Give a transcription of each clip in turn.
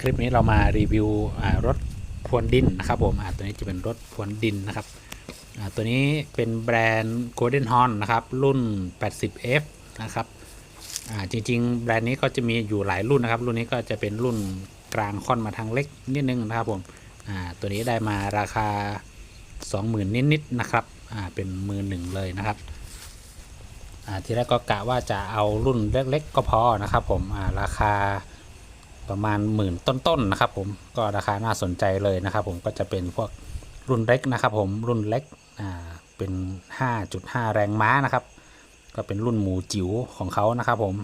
คลิปนี้เรามารีวิวรถพรวนดินนะครับผมตัวนี้จะเป็นรถพรวนดินนะครับตัวนี้เป็นแบรนด์ Golden Horn นะครับ รุ่น 80F นะครับจริง ๆ แบรนด์นี้ก็จะมีอยู่หลายรุ่นนะครับ รุ่นนี้ก็จะเป็นรุ่นกลางค่อนมาทางเล็กนิดนึงนะครับผมตัวนี้ได้มาราคา 20,000 นิดๆนะครับเป็นมือหนึ่งเลยนะครับทีแรกก็กะว่าจะเอารุ่นเล็กๆก็พอนะครับผมราคา ประมาณหมื่นต้นๆนะครับ ผมก็ราคาน่าสนใจเลยนะครับ ผมก็จะเป็นพวกรุ่นเล็กนะครับ ผมรุ่นเล็กอ่าเป็น 5.5 แรงม้านะครับ ก็เป็นรุ่นหมูจิ๋วของเขานะครับ ผม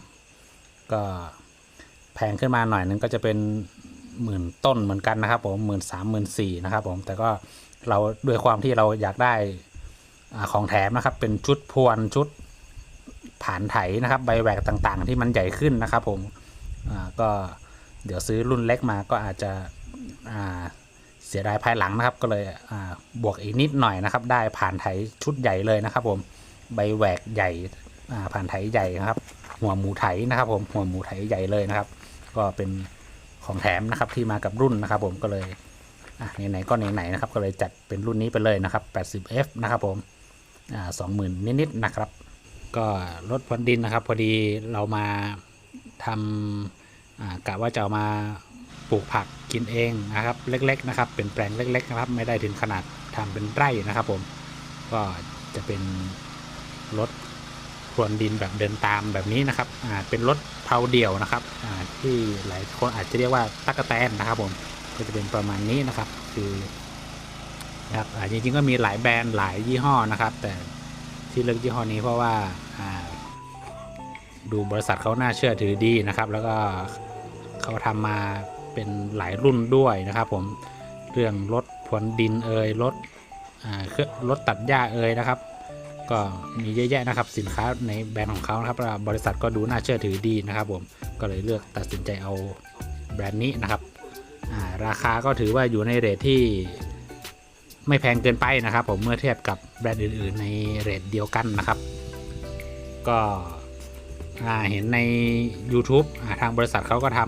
ก็แพงขึ้นมาหน่อยนึงก็จะเป็นหมื่นต้นเหมือนกันนะครับ ผมหมื่นสามหมื่นสี่นะครับ ผมแต่ก็เราด้วยความที่เราอยากได้ของแถมนะครับ เป็นชุดพวนชุดผ่านไถนะครับ ใบแหวกต่างๆ ที่มันใหญ่ขึ้นนะครับ ผมก็ เดี๋ยวซื้อรุ่นเล็กมาก็อาจจะเสียดายภายหลังนะครับ ก็เลยบวกอีกนิดหน่อยนะครับ ได้ผ่านไถชุดใหญ่เลยนะครับ ผมใบแหวกใหญ่ผ่านไถใหญ่นะครับ หัวหมูไถนะครับ ผมหัวหมูไถใหญ่เลยนะครับ ก็เป็นของแถมนะครับที่มากับรุ่นนะครับ ผมก็เลยไหนๆก็ไหนๆนะครับ ก็เลยจัดเป็นรุ่นนี้ไปเลยนะครับ 80F นะครับผมอ่า20,000นิดๆนะครับ ก็รถพรวนดินนะครับ พอดีเรามาทำอ่า กะว่าจะเอามาปลูกผักกินเองนะครับเล็ก ๆ นะครับ เป็นแปลงเล็ก ๆ นะครับ ไม่ได้ถึงขนาดทำเป็นไร่นะครับผมก็จะเป็นรถพรวนดินแบบเดินตามแบบนี้นะครับเป็นรถเพาเดี่ยวนะครับที่หลายคนอาจจะเรียกว่าตั๊กแตนนะครับผมก็จะเป็นประมาณนี้นะครับ คือนะครับจริงๆก็มีหลายแบรนด์หลายยี่ห้อนะครับ แต่ที่เลือกยี่ห้อนี้เพราะว่าดูบริษัทเขาน่าเชื่อถือดีนะครับ แล้วก็ เขาทำมาเป็นหลายรุ่นด้วยนะครับผมเรื่องรถพรวนดินเอ่ยรถเครื่องรถตัดหญ้าเอ่ยนะครับ ก็มีเยอะแยะนะครับสินค้าในแบรนด์ของเขานะครับบริษัทก็ดูน่าเชื่อถือดีนะครับผมก็เลยเลือกตัดสินใจเอาแบรนด์นี้นะครับาราคาก็ถือว่าอยู่ในเรทที่ไม่แพงเกินไปนะครับ ผมเมื่อเทียบกับแบรนด์อื่น ๆ ในเรทเดียวกันนะครับ ก็ เห็นใน YouTube ทางบริษัทเขาก็ท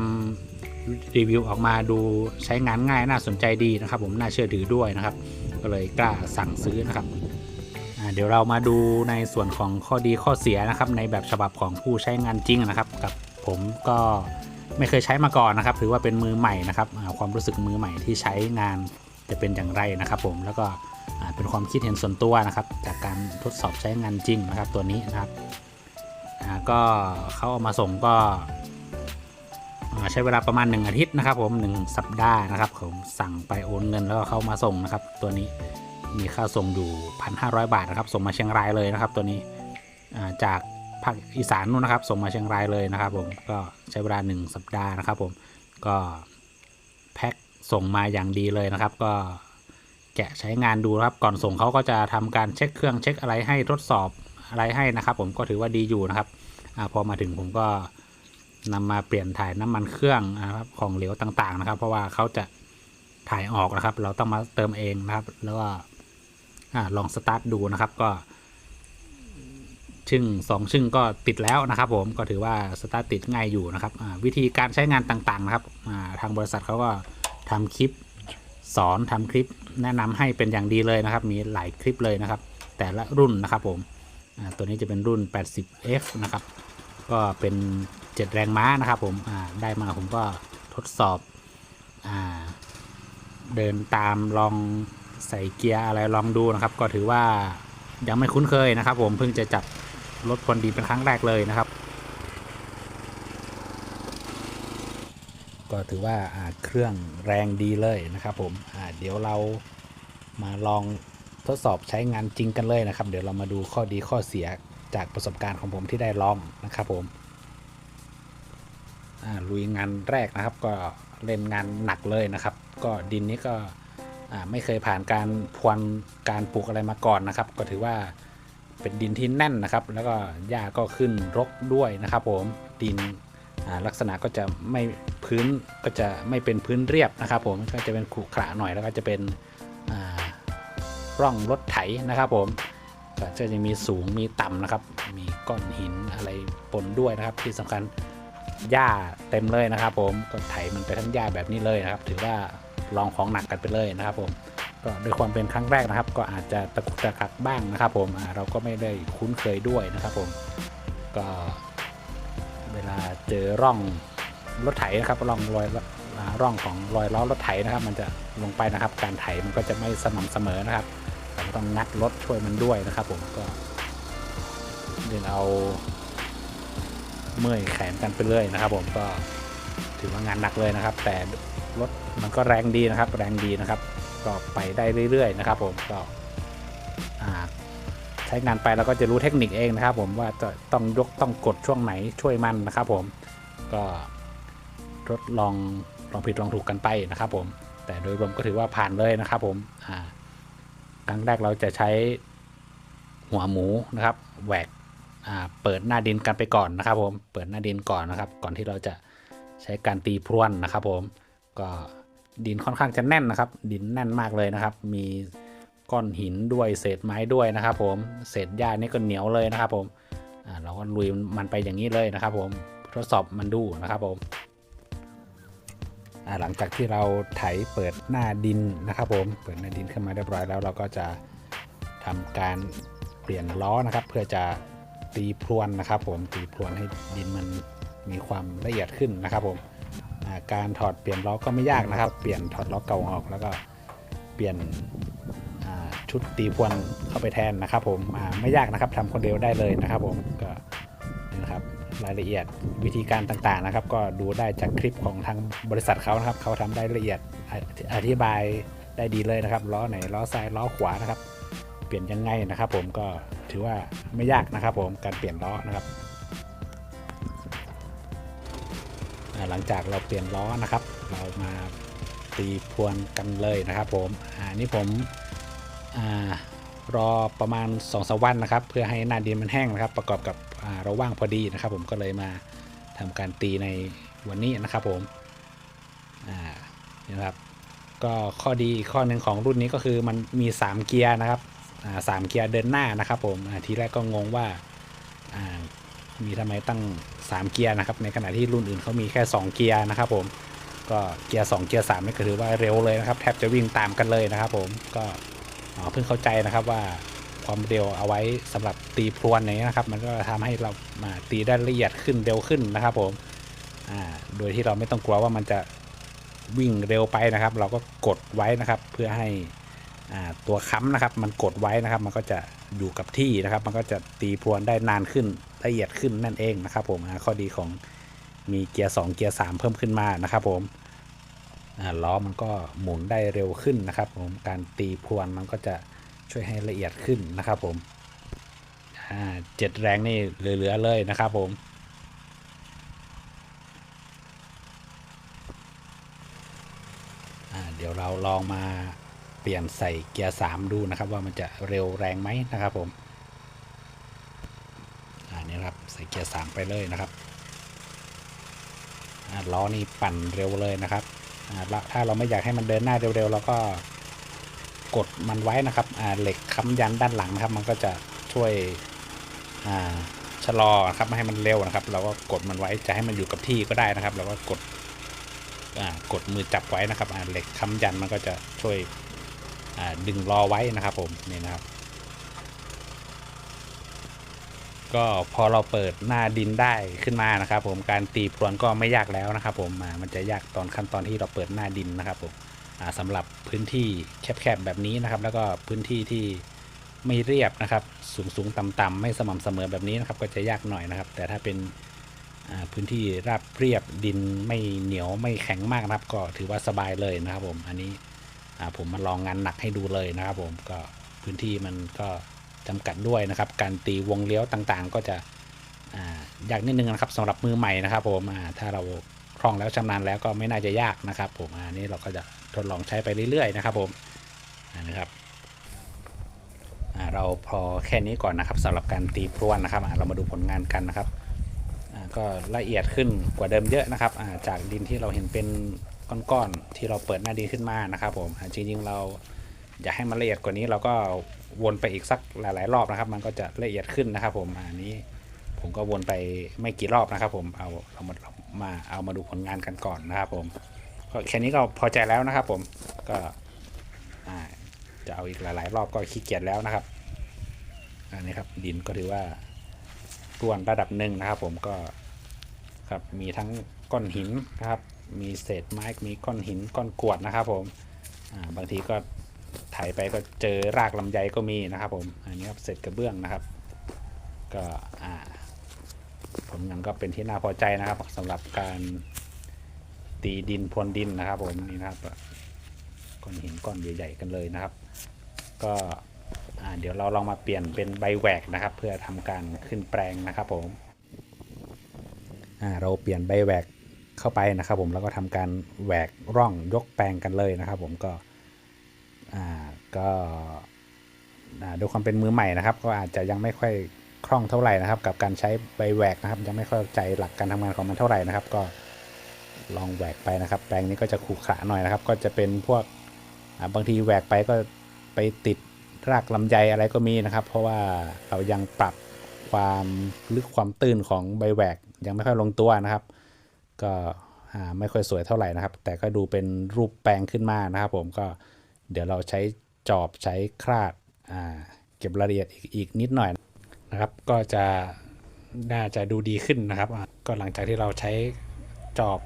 ำรีวิวออกมาดูใช้งานง่ายน่าสนใจดีนะครับ ผมน่าเชื่อถือด้วยนะครับ ก็เลยกล้าสั่งซื้อนะครับเดี๋ยวเรามาดูในส่วนของข้อดีข้อเสียนะครับ ในแบบฉบับของผู้ใช้งานจริงนะครับ กับผมก็ไม่เคยใช้มาก่อนนะครับ ถือว่าเป็นมือใหม่นะครับความรู้สึกมือใหม่ที่ใช้งานจะเป็นอย่างไรนะครับ ผมแล้วก็เป็นความคิดเห็นส่วนตัวนะครับ จากการทดสอบใช้งานจริงนะครับตัวนี้นะครับ ก็เขาเอามาส่งก็ใช้เวลาประมาณ 1 อาทิตย์นะครับ ผม 1 สัปดาห์นะครับ ผมสั่งไปโอนเงินแล้วก็เข้ามาส่งนะครับ ตัวนี้มีค่าส่งอยู่1,500 บาทนะครับ ส่งมาเชียงรายเลยนะครับ ตัวนี้จากภาคอีสานนู่นนะครับ ส่งมาเชียงรายเลยนะครับ ผมก็ใช้เวลา 1 สัปดาห์นะครับ ผมก็แพ็คส่งมาอย่างดีเลยนะครับ ก็แกะใช้งานดูครับ ก่อนส่งเขาก็จะทำการเช็คเครื่องเช็คอะไรให้ทดสอบ อะไรให้นะครับ ผมก็ถือว่าดีอยู่นะครับอพอมาถึงผมก็นำมาเปลี่ยนถ่ายน้ำมันเครื่องนะครับของเหลวต่างๆนะครับ เพราะว่าเขาจะถ่ายออกนะครับ เราต้องมาเติมเองนะครับ แล้วก็อาลองสตาร์ทดูนะครับก็ชึ่งสองชึ่งก็ติดแล้วนะครับผมก็ถือว่าสตาร์ทติดง่ายอยู่นะครับวิธีการใช้งานต่างๆนะครับาทางบริษัทเขาก็ทำคลิปสอนทำคลิป แนะนำให้เป็นอย่างดีเลยนะครับ มีหลายคลิปเลยนะครับ แต่ละรุ่นนะครับผม ตัวนี้จะเป็นรุ่น 80F นะครับ ก็เป็น 7 แรงม้านะครับผมได้มาผมก็ทดสอบอเดินตามลองใส่เกียร์อะไรลองดูนะครับ ก็ถือว่ายังไม่คุ้นเคยนะครับ ผมเพิ่งจะจับรถพรวนดินเป็นครั้งแรกเลยนะครับ ก็ถือว่าเครื่องแรงดีเลยนะครับผมเดี๋ยวเรามาลอง ทดสอบใช้งานจริงกันเลยนะครับ เดี๋ยวเรามาดูข้อดีข้อเสียจากประสบการณ์ของผมที่ได้ลองนะครับผมลุยงานแรกนะครับ ก็เล่นงานหนักเลยนะครับ ก็ดินนี้ก็ไม่เคยผ่านการพรวนการปลูกอะไรมาก่อนนะครับ ก็ถือว่าเป็นดินที่แน่นนะครับ แล้วก็หญ้าก็ขึ้นรกด้วยนะครับ ผมดินลักษณะก็จะไม่พื้นก็จะไม่เป็นพื้นเรียบนะครับ ผมก็จะเป็นขรุขระหน่อยแล้วก็จะเป็น ร่องรถไถนะครับผมก็จะมีสูงมีต่ำนะครับ มีก้อนหินอะไรปนด้วยนะครับ ที่สำคัญหญ้าเต็มเลยนะครับ ผมก็ไถมันไปทั้งหญ้าแบบนี้เลยนะครับ ถือว่าลองของหนักกันไปเลยนะครับ ผมก็ด้วยความเป็นครั้งแรกนะครับ ก็อาจจะตะกุกตะกักบ้างนะครับ ผมเราก็ไม่ได้คุ้นเคยด้วยนะครับ ผมก็เวลาเจอร่องรถไถนะครับร่องรอยร่องของรอยล้อรถไถนะครับ มันจะลงไปนะครับ การไถมันก็จะไม่สม่ำเสมอนะครับ ต้องงัดรถช่วยมันด้วยนะครับผมก็เดินเอาเมื่อยแขนกันไปเลยนะครับ ผมก็ถือว่างานหนักเลยนะครับ แต่รถมันก็แรงดีนะครับ แรงดีนะครับ ก็ไปได้เรื่อยๆนะครับ ผมก็ใช้งานไปเราก็จะรู้เทคนิคเองนะครับ ผมว่าจะต้องยกต้องกดช่วงไหนช่วยมันนะครับ ผมก็ทดลองลองผิดลองถูกกันไปนะครับ ผมแต่โดยรวมก็ถือว่าผ่านเลยนะครับ ผมอ่า ครั้งแรกเราจะใช้หัวหมูนะครับแหวกเปิดหน้าดินกันไปก่อนนะครับ ผมเปิดหน้าดินก่อนนะครับ ก่อนที่เราจะใช้การตีพรวนนะครับ ผมก็ดินค่อนข้างจะแน่นนะครับ ดินแน่นมากเลยนะครับ มีก้อนหินด้วยเศษไม้ด้วยนะครับ ผมเศษหญ้านี่ก็เหนียวเลยนะครับ ผมเราก็ลุยมันไปอย่างนี้เลยนะครับ ผมทดสอบมันดูนะครับ ผม หลังจากที่เราไถเปิดหน้าดินนะครับผมเปิดหน้าดินขึ้นมาเรียบร้อยแล้วเราก็จะทำการเปลี่ยนล้อนะครับ เพื่อจะตีพรวนนะครับ ผมตีพรวนให้ดินมันมีความละเอียดขึ้นนะครับผมการถอดเปลี่ยนล้อก็ไม่ยากนะครับ เปลี่ยนถอดล้อเก่าออกแล้วก็เปลี่ยนชุดตีพรวนเข้าไปแทนนะครับ ผมไม่ยากนะครับทำคนเดียวได้เลยนะครับ ผมก็นี่นะครับ รายละเอียดวิธีการต่างๆนะครับ ก็ดูได้จากคลิปของทางบริษัทเขานะครับ เขาทำได้ละเอียดออธิบายได้ดีเลยนะครับล้อไหนล้อซ้ายล้อขวานะครับ เปลี่ยนยังไงนะครับ ผมก็ถือว่าไม่ยากนะครับ ผมการเปลี่ยนล้อนะครับหลังจากเราเปลี่ยนล้อนะครับ เรามาตีพรวนกันเลยนะครับ ผมอ่านี่ผมอรอประมาณ2อสวันนะครับ เพื่อให้หน้าดินมันแห้งนะครับ ประกอบกับ เราว่างพอดีนะครับ ผมก็เลยมาทำการตีในวันนี้นะครับผมนะครับ ก็ข้อดีข้อหนึ่งของรุ่นนี้ก็คือมันมี 3 เกียร์นะครับสามเกียร์เดินหน้านะครับผมทีแรกก็งงว่ามีทำไมตั้ง 3 เกียร์นะครับ ในขณะที่รุ่นอื่นเขามีแค่ 2 เกียร์นะครับ ผมก็เกียร์2เกียร์3นี่ก็ถือว่าเร็วเลยนะครับ แทบจะวิ่งตามกันเลยนะครับ ผมก็เพิ่งเข้าใจนะครับว่า ความเร็วเอาไว้สำหรับตีพรวนอย่างนี้ยนะครับ มันก็ทำให้เรามาตีได้ละเอียดขึ้นเร็วขึ้นนะครับผมโดยที่เราไม่ต้องกลัวว่ามันจะวิ่งเร็วไปนะครับ เราก็กดไว้นะครับเพื่อให้ตัวค้ำนะครับ มันกดไว้นะครับ มันก็จะอยู่กับที่นะครับ มันก็จะตีพรวนได้นานขึ้นละเอียดขึ้นนั่นเองนะครับ ผมข้อดีของมีเกียร์ 2 เกียร์ 3 เพิ่มขึ้นมานะครับ ผมล้อมันก็หมุนได้เร็วขึ้นนะครับ ผมการตีพรวนมันก็จะ ช่วยให้ละเอียดขึ้นนะครับผมเจ็ดแรงนี่เหลือ ๆ เลยนะครับผม เดี๋ยวเราลองมาเปลี่ยนใส่เกียร์ 3 ดูนะครับว่ามันจะเร็วแรงไหมนะครับผมอ่านี่ครับใส่เกียร์ 3 ไปเลยนะครับล้อนี่ปั่นเร็วเลยนะครับ ถ้าเราไม่อยากให้มันเดินหน้าเร็วๆเราก็ กดมันไว้นะครับเหล็กค้ำยันด้านหลังนะครับ มันก็จะช่วยชะลอนะครับไม่ให้มันเร็วนะครับ เราก็กดมันไว้จะให้มันอยู่กับที่ก็ได้นะครับเราก็กดกดมือจับไว้นะครับเหล็กค้ำยันมันก็จะช่วยดึงรอไว้นะครับผมนี่นะครับ ก็พอเราเปิดหน้าดินได้ขึ้นมานะครับ ผมการตีพรวนก็ไม่ยากแล้วนะครับ ผมมันจะยากตอนขั้นตอนที่เราเปิดหน้าดินนะครับผม สำหรับพื้นที่แคบๆแบบนี้นะครับ แล้วก็พื้นที่ที่ไม่เรียบนะครับ สูงๆต่ำๆไม่สม่ำเสมอแบบนี้นะครับ ก็จะยากหน่อยนะครับ แต่ถ้าเป็นพื้นที่ราบเรียบดินไม่เหนียวไม่แข็งมากนะครับ ก็ถือว่าสบายเลยนะครับ ผมอันนี้ผมมาลองงานหนักให้ดูเลยนะครับ ผมก็พื้นที่มันก็จำกัดด้วยนะครับ การตีวงเลี้ยวต่างๆ ก็จะยากนิดนึงนะครับสำหรับมือใหม่นะครับ ผมถ้าเราคล่องแล้วชำนาญแล้วก็ไม่น่าจะยากนะครับ ผมอันนี้เราก็จะ ทดลองใช้ไปเรื่อยๆนะครับผมนะครับเราพอแค่นี้ก่อนนะครับสำหรับการตีพรวนนะครับเรามาดูผลงานกันนะครับก็ละเอียดขึ้นกว่าเดิมเยอะนะครับจากดินที่เราเห็นเป็นก้อนๆที่เราเปิดหน้าดินขึ้นมานะครับผมจริงๆเราอยากให้มันละเอียดกว่านี้เราก็วนไปอีกสักหลาย ๆ รอบนะครับ มันก็จะละเอียดขึ้นนะครับ ผมอันนี้ผมก็วนไปไม่กี่รอบนะครับ ผมเอาเรามาเรามาเอามาดูผลงานกันก่อนนะครับผม แค่นี้ก็พอใจแล้วนะครับ ผมก็จะเอาอีกหลาย ๆ รอบก็ขี้เกียจแล้วนะครับ อันนี้ครับดินก็ถือว่าร่วนระดับหนึ่งนะครับ ผมก็ครับมีทั้งก้อนหินนะครับ มีเศษไม้มีก้อนหินก้อนกวดนะครับ ผมบางทีก็ไถไปก็เจอรากลำไยก็มีนะครับ ผมอันนี้ครับเศษกระเบื้องนะครับ ก็อ่าผลงานก็เป็นที่น่าพอใจนะครับสำหรับการ ตีดินพรวนดินนะครับผมนี่นะครับก้อนหินก้อนใหญ่ๆกันเลยนะครับ ก็เดี๋ยวเราลองมาเปลี่ยนเป็นใบแหวกนะครับ เพื่อทำการขึ้นแปลงนะครับผมเราเปลี่ยนใบแหวกเข้าไปนะครับ ผมแล้วก็ทำการแหวกร่องยกแปลงกันเลยนะครับ ผมก็ก็ด้วยความเป็นมือใหม่นะครับ ก็อาจจะยังไม่ค่อยคล่องเท่าไหร่นะครับ กับการใช้ใบแหวกนะครับ ยังไม่เข้าใจหลักการทำงานของมันเท่าไหร่นะครับ ก็ ลองแหวกไปนะครับ แปลงนี้ก็จะขรุขระหน่อยนะครับ ก็จะเป็นพวกบางทีแหวกไปก็ไปติดรากลำไยอะไรก็มีนะครับ เพราะว่าเรายังปรับความลึกความตื้นของใบแหวกยังไม่ค่อยลงตัวนะครับ ก็ไม่ค่อยสวยเท่าไหร่นะครับ แต่ก็ดูเป็นรูปแปลงขึ้นมานะครับ ผมก็เดี๋ยวเราใช้จอบใช้คราดาเก็บรายละเอียดอีกอีกนิดหน่อยนะครับ ก็จะน่าจะดูดีขึ้นนะครับ ก็หลังจากที่เราใช้จอบ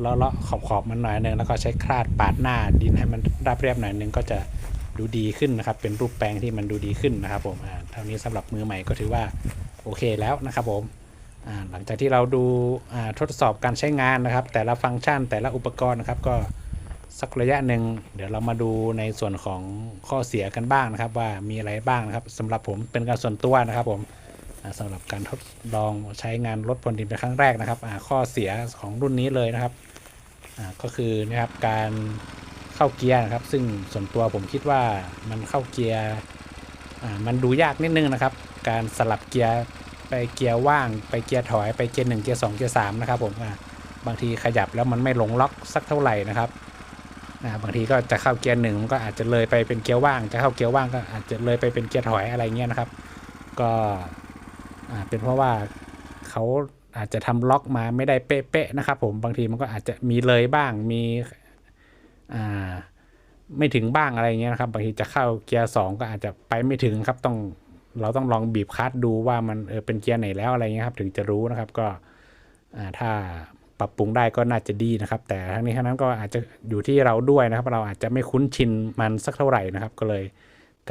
เลาะเลาะขอบขอบๆมันหน่อยหนึงแล้วก็ใช้คราดปาดหน้าดินให้มันราบเรียบหน่อยหนึงก็จะดูดีขึ้นนะครับ เป็นรูปแปลงที่มันดูดีขึ้นนะครับผมอ่าเท่านี้สำหรับมือใหม่ก็ถือว่าโอเคแล้วนะครับผมอ่าหลังจากที่เราดูทดสอบการใช้งานนะครับ แต่ละฟังก์ชันแต่ละอุปกรณ์นะครับก็สักระยะหนึ่งเดี๋ยวเรามาดูในส่วนของข้อเสียกันบ้างนะครับ ว่ามีอะไรบ้างนะครับสำหรับผมเป็นการส่วนตัวนะครับผม สำหรับการทดลองใช้งานรถพรวนดินเป็นครั้งแรกนะครับข้อเสียของรุ่นนี้เลยนะครับก็คือนะครับการเข้าเกียร์นะครับ ซึ่งส่วนตัวผมคิดว่ามันเข้าเกียร์มันดูยากนิดนึงนะครับ การสลับเกียร์ไปเกียร์ว่างไปเกียร์ถอยไปเกียร์หนึ่งเกียร์สองเกียร์สามนะครับผมบางทีขยับแล้วมันไม่ลงล็อกสักเท่าไหร่นะครับบางทีก็จะเข้าเกียร์หนึ่งก็อาจจะเลยไปเป็นเกียร์ว่าง จะเข้าเกียร์ว่างก็อาจจะเลยไปเป็นเกียร์ถอยอะไรเงี้ยนะครับ ก็ เป็นเพราะว่าเขาอาจจะทำล็อกมาไม่ได้เป๊ะๆนะครับผมบางทีมันก็อาจจะมีเลยบ้างมีอ่าไม่ถึงบ้างอะไรเงี้ยนะครับบางทีจะเข้าเกียร์สองก็อาจจะไปไม่ถึงครับต้องเราต้องลองบีบคลัตช์ดูว่ามันเออเป็นเกียร์ไหนแล้วอะไรเงี้ยครับถึงจะรู้นะครับก็อ่าถ้าปรับปรุงได้ก็น่าจะดีนะครับ แต่ทั้งนี้ทั้งนั้นก็อาจจะอยู่ที่เราด้วยนะครับ เราอาจจะไม่คุ้นชินมันสักเท่าไหร่นะครับ ก็เลย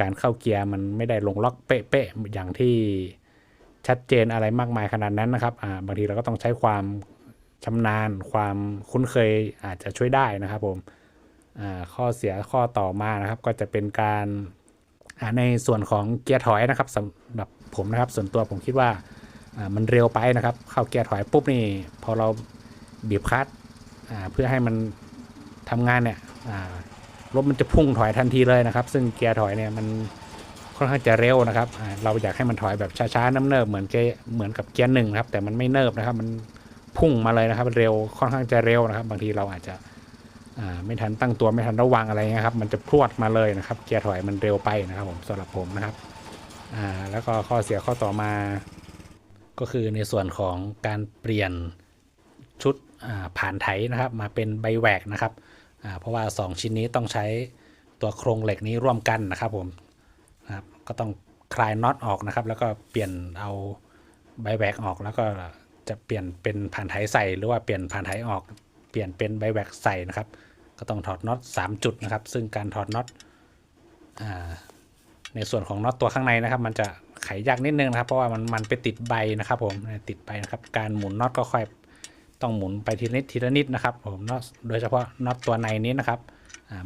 การเข้าเกียร์มันไม่ได้ลงล็อกเป๊ะๆอย่างที่ ชัดเจนอะไรมากมายขนาดนั้นนะครับอ่าบางทีเราก็ต้องใช้ความชำนาญ ความคุ้นเคยอาจจะช่วยได้นะครับผมอ่าข้อเสียข้อต่อมานะครับ ก็จะเป็นการอ่าในส่วนของเกียร์ถอยนะครับสำหรับผมนะครับ ส่วนตัวผมคิดว่าอ่ามันเร็วไปนะครับ เข้าเกียร์ถอยปุ๊บนี่พอเราบีบคลัตช์อ่าเพื่อให้มันทำงานเนี่ยอ่ารถมันจะพุ่งถอยทันทีเลยนะครับ ซึ่งเกียร์ถอยเนี่ยมัน ค่อนข้างจะเร็วนะครับ เราอยากให้มันถอยแบบช้าๆน้ำเนิบเหมือนเกเหมือนกับเกียร์หนึ่งครับ แต่มันไม่เนิบนะครับ มันพุ่งมาเลยนะครับ เร็วค่อนข้างจะเร็วนะครับ บางทีเราอาจจะไม่ทันตั้งตัวไม่ทันระวังอะไรเงี้ยครับ มันจะพรวดมาเลยนะครับ เกียร์ถอยมันเร็วไปนะครับผมสำหรับผมนะครับแล้วก็ข้อเสียข้อต่อมา ก็คือในส่วนของการเปลี่ยนชุดผ่านไถนะครับ มาเป็นใบแหวกนะครับเพราะว่า 2 ชิ้นนี้ต้องใช้ตัวโครงเหล็กนี้ร่วมกันนะครับผม ก็ต้องคลายน็อตออกนะครับ แล้วก็เปลี่ยนเอาใบแหวกออกแล้วก็จะเปลี่ยนเป็นผ่านไถใส่หรือว่าเปลี่ยนผ่านไถออก เปลี่ยนเป็นใบแหวกใส่นะครับ ก็ต้องถอดน็อต3 จุดนะครับ ซึ่งการถอดน็อตในส่วนของน็อตตัวข้างในนะครับ มันจะไขยากนิดนึงนะครับ เพราะว่ามันมันไปติดใบนะครับ ผมติดใบนะครับ การหมุนน็อตก็ค่อยต้องหมุนไปทีนิดทีละนิดนะครับผมน็อตโดยเฉพาะน็อตตัวในนี้นะครับ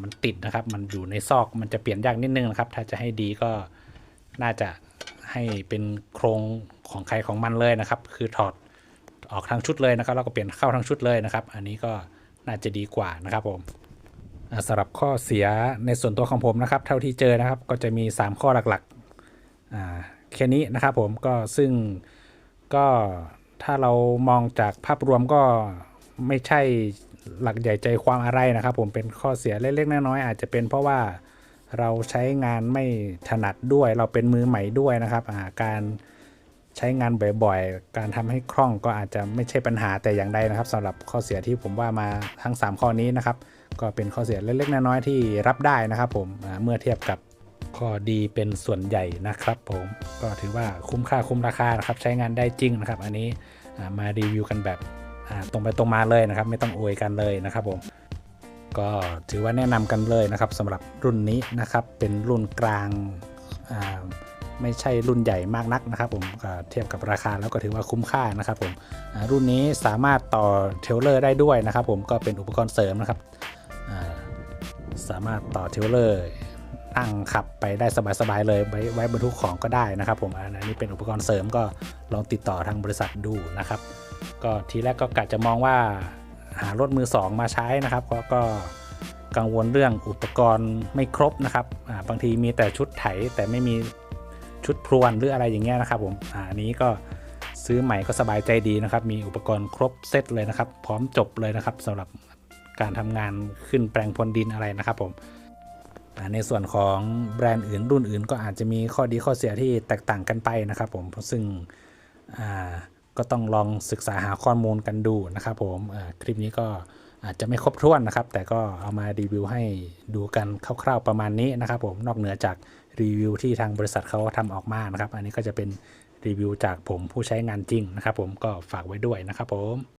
มันติดนะครับ มันอยู่ในซอกมันจะเปลี่ยนยากนิดนึงนะครับ ถ้าจะให้ดีก็ น่าจะให้เป็นโครงของใครของมันเลยนะครับ คือถอดออกทั้งชุดเลยนะครับแล้วก็เปลี่ยนเข้าทั้งชุดเลยนะครับ อันนี้ก็น่าจะดีกว่านะครับผมสำหรับข้อเสียในส่วนตัวของผมนะครับ เท่าที่เจอนะครับก็จะมี 3 ข้อหลักๆแค่นี้นะครับผมก็ซึ่งก็ถ้าเรามองจากภาพรวมก็ไม่ใช่หลักใหญ่ใจความอะไรนะครับ ผมเป็นข้อเสียเล็กๆน้อยๆอาจจะเป็นเพราะว่า เราใช้งานไม่ถนัดด้วย เราเป็นมือใหม่ด้วยนะครับาการใช้งานบ่อยๆ การทำให้คล่องก็อาจจะไม่ใช่ปัญหาแต่อย่างใดนะครับสำหรับข้อเสียที่ผมว่ามาทั้ง 3 ข้อนี้นะครับ ก็เป็นข้อเสียเล็กๆน้อยๆที่รับได้นะครับผมเมื่อเทียบกับข้อดีเป็นส่วนใหญ่นะครับผมก็ถือว่าคุ้มค่าคุ้มราคานะครับ ใช้งานได้จริงนะครับ อันนี้มารีวิวกันแบบตรงไปตรงมาเลยนะครับ ไม่ต้องอวยกันเลยนะครับผม ก็ถือว่าแนะนำกันเลยนะครับสำหรับรุ่นนี้นะครับ เป็นรุ่นกลางไม่ใช่รุ่นใหญ่มากนักนะครับ ผมเทียบกับราคาแล้วก็ถือว่าคุ้มค่านะครับ ผมรุ่นนี้สามารถต่อเทลเลอร์ได้ด้วยนะครับ ผมก็เป็นอุปกรณ์เสริมนะครับสามารถต่อเทลเลอร์นั่งขับไปได้สบายๆเลยไว้ไว้บรรทุกของก็ได้นะครับ ผมอันนี้เป็นอุปกรณ์เสริมก็ลองติดต่อทางบริษัทดูนะครับ ก็ทีแรกก็กะจะมองว่า หารถมือสองมาใช้นะครับก็ก็กังวลเรื่องอุปกรณ์ไม่ครบนะครับาบางทีมีแต่ชุดไถแต่ไม่มีชุดพรวนหรืออะไรอย่างเงี้ยนะครับผมอันนี้ก็ซื้อใหม่ก็สบายใจดีนะครับ มีอุปกรณ์ครบเซตเลยนะครับ พร้อมจบเลยนะครับสำหรับการทำงานขึ้นแปลงพรดินอะไรนะครับผมในส่วนของแบรนด์อื่นรุ่นอื่นก็อาจจะมีข้อดีข้อเสียที่แตกต่างกันไปนะครับผมซึ่งอ่า ก็ต้องลองศึกษาหาข้อมูลกันดูนะครับผมคลิปนี้ก็อาจจะไม่ครบถ้วนนะครับ แต่ก็เอามารีวิวให้ดูกันคร่าวๆประมาณนี้นะครับผมนอกเหนือจากรีวิวที่ทางบริษัทเขาทำออกมานะครับ อันนี้ก็จะเป็นรีวิวจากผมผู้ใช้งานจริงนะครับผมก็ฝากไว้ด้วยนะครับผม